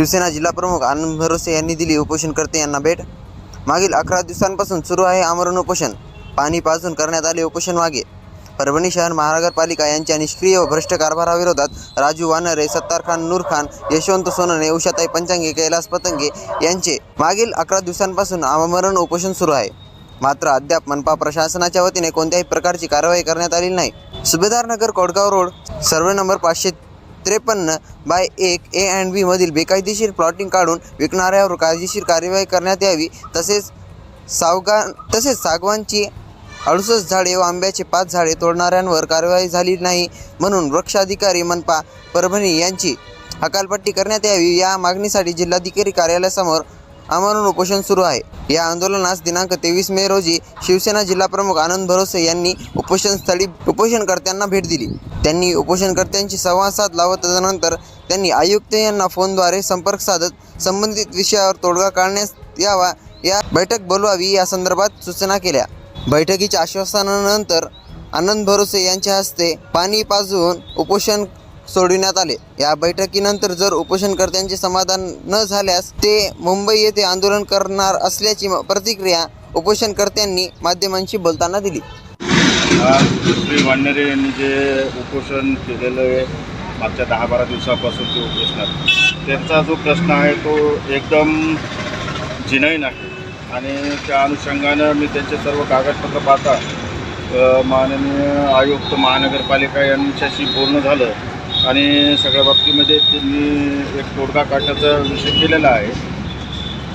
शिवसेना जिल्हाप्रमुख आनंद भरोसे यांनी दिली उपोषणकर्ते यांना भेट. मागील अकरा दिवसांपासून सुरू आहे आमरण उपोषण. पाणी पाजून करण्यात आले उपोषण मागे. परभणी शहर महानगरपालिका यांच्या निष्क्रिय व भ्रष्ट कारभाराविरोधात राजू वानरे सत्तार खान नूर खान यशवंत सोनने उषाताई पंचांगे कैलास पतंगे यांचे मागील अकरा दिवसांपासून आमरण उपोषण सुरू आहे. मात्र अद्याप मनपा प्रशासनाच्या वतीने कोणत्याही प्रकारची कारवाई करण्यात आली नाही. सुभेदार नगर कोडगाव रोड सर्वे नंबर पाचशे त्रेपन्न बाय एक ए अँड बीमधील बेकायदेशीर प्लॉटिंग काढून विकणाऱ्यावर कायदेशीर कार्यवाही करण्यात यावी. तसेच सावगा तसेच सागवानची अडुसष्ट झाडे व आंब्याचे पाच झाडे तोडणाऱ्यांवर कारवाई झाली नाही म्हणून वृक्षाधिकारी मनपा परभणी यांची हकालपट्टी करण्यात यावी. या मागणीसाठी जिल्हाधिकारी कार्यालयासमोर आमरण उपोषण सुरू आहे. या आंदोलनास दिनांक तेवीस मे रोजी शिवसेना जिल्हाप्रमुख आनंद भरोसे यांनी उपोषणस्थळी उपोषणकर्त्यांना भेट दिली. त्यांनी उपोषणकर्त्यांशी संवाद साधला व तदनंतर त्यांनी आयुक्त यांना फोनद्वारे संपर्क साधत संबंधित विषयावर तोडगा काढण्यास यावा या बैठक बोलवावी या संदर्भात सूचना केल्या. बैठकीच्या आश्वासनानंतर आनंद भरोसे यांच्या हस्ते पाणी पाजून उपोषण सोडविण्यात आले. या बैठकीनंतर जर उपोषणकर्त्यांचे समाधान न झाल्यास ते मुंबई येथे आंदोलन करणार असल्याची प्रतिक्रिया उपोषणकर्त्यांनी माध्यमांशी बोलताना दिली. आज दुसरी वानरे यांनी जे उपोषण केलेलं आहे मागच्या दहा बारा दिवसापासून ते उपोषणात. त्यांचा जो प्रश्न आहे तो एकदम जिनईन आहे आणि त्या अनुषंगानं मी त्यांचे सर्व कागदपत्र पाहता माननीय आयुक्त महानगरपालिका यांच्याशी बोलणं झालं. आणि सगळ्या बाबतीमध्ये त्यांनी एक तोडगा काढण्याचा विषय केलेला आहे.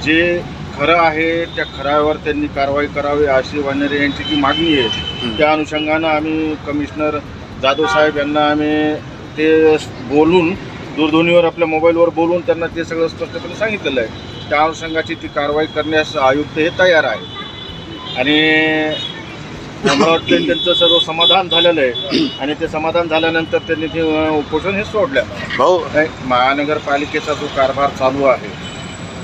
जे खरं आहे त्या खऱ्यावर त्यांनी कारवाई करावी अशी वानेरे यांची जी मागणी आहे त्या अनुषंगानं आम्ही कमिशनर जाधव साहेब यांना आम्ही ते बोलून दूरध्वनीवर आपल्या मोबाईलवर बोलून त्यांना ते सगळं स्पष्टपणे सांगितलेलं आहे. त्या अनुषंगाची ती कारवाई करण्यास आयुक्त हे तयार आहे. आणि मला वाटतं त्यांचं सर्व समाधान झालेलं आहे. आणि ते समाधान झाल्यानंतर त्यांनी ते उपोषण हे सोडलं. भाऊ. नाही, महानगरपालिकेचा जो कारभार चालू आहे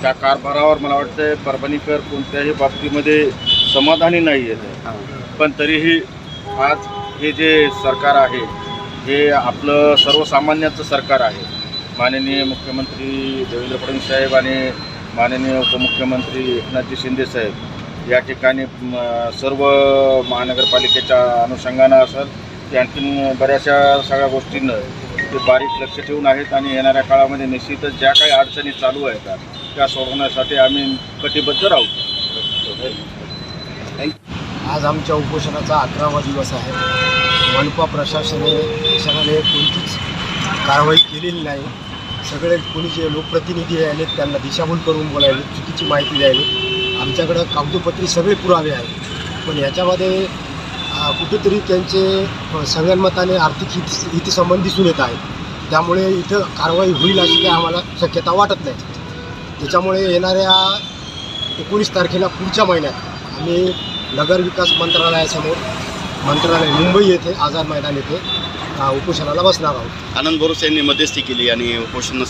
त्या कारभारावर मला वाटतं परभणीकर कोणत्याही बाबतीमध्ये समाधानी नाही आहे पण तरीही आज हे जे सरकार आहे हे आपलं सर्वसामान्याचं सरकार आहे. माननीय मुख्यमंत्री देवेंद्र फडणवीस साहेब आणि माननीय उपमुख्यमंत्री एकनाथजी शिंदे साहेब या ठिकाणी सर्व महानगरपालिकेच्या अनुषंगानं असेल की आणखीन बऱ्याचशा सगळ्या गोष्टींना ते बारीक लक्ष ठेवून आहेत आणि येणाऱ्या काळामध्ये निश्चितच ज्या काही अडचणी चालू आहेत त्या सोडवण्यासाठी आम्ही कटिबद्ध राहू. आज आमच्या उपोषणाचा अकरावा दिवस आहे. मनपा प्रशासनाने प्रशासनाने कोणतीच कारवाई केलेली नाही. सगळे कोणी जे लोकप्रतिनिधी आले त्यांना दिशाभूल करून बोलायले चुकीची माहिती द्यायली. आमच्याकडं कागदोपत्री सगळे पुरावे आहेत. पण याच्यामध्ये कुठेतरी त्यांचे अं, आर्थिक हित हितसंबंध दिसून येत आहेत. त्यामुळे इथं कारवाई होईल अशी काही आम्हाला शक्यता वाटत नाही. त्याच्यामुळे येणाऱ्या एकोणीस तारखेला पुढच्या महिन्यात आम्ही नगर विकास मंत्रालयासमोर मंत्रालय मुंबई येथे आझाद मैदान येथे उपोषणाला बसणार आहोत. आनंद बोरुस यांनी मध्यस्थी केली आणि उपोषण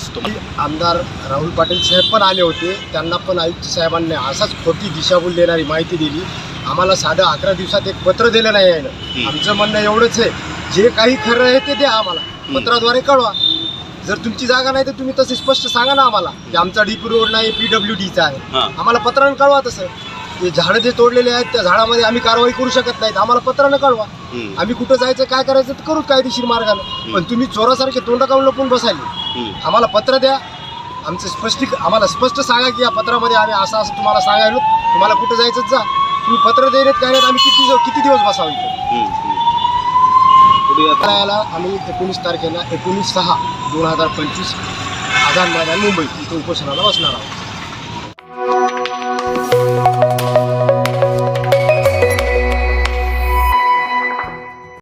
आमदार राहुल पाटील साहेब पण आले होते. त्यांना पण आयुक्त साहेबांनी असाच खोटी दिशाभूल देणारी माहिती दिली. आम्हाला साधं अकरा दिवसात एक पत्र दिलं नाही आहे ना. आमचं म्हणणं एवढंच आहे. जे काही खरं आहे ते द्या आम्हाला. पत्राद्वारे कळवा. जर तुमची जागा नाही तर तुम्ही तसे स्पष्ट सांगा ना आम्हाला की आमचा डीपी रोड नाही पी डब्ल्यू डीचा आहे. आम्हाला पत्रानं कळवा तसं. ते झाडं जे तोडलेले आहेत त्या झाडामध्ये आम्ही कारवाई करू शकत नाहीत. आम्हाला पत्रानं कळवा. आम्ही कुठं जायचं काय करायचं ते करू कायदेशीर मार्गानं. पण तुम्ही चोरासारखे तोंड काढून लपून बसायले. आम्हाला पत्र द्या. आमचं स्पष्टी आम्हाला स्पष्ट सांगा की या पत्रामध्ये आम्ही असं असं तुम्हाला सांगायलो. तुम्हाला कुठं जायचं जा. तुम्ही पत्र देण्यात काय नाहीत आम्ही किती किती दिवस बसावं आम्ही एकोणीस तारखेला एकोणीस सहा दोन हजार पंचवीस आझाद मैदान मुंबई. इथं उपोषणाला बसणार आहोत.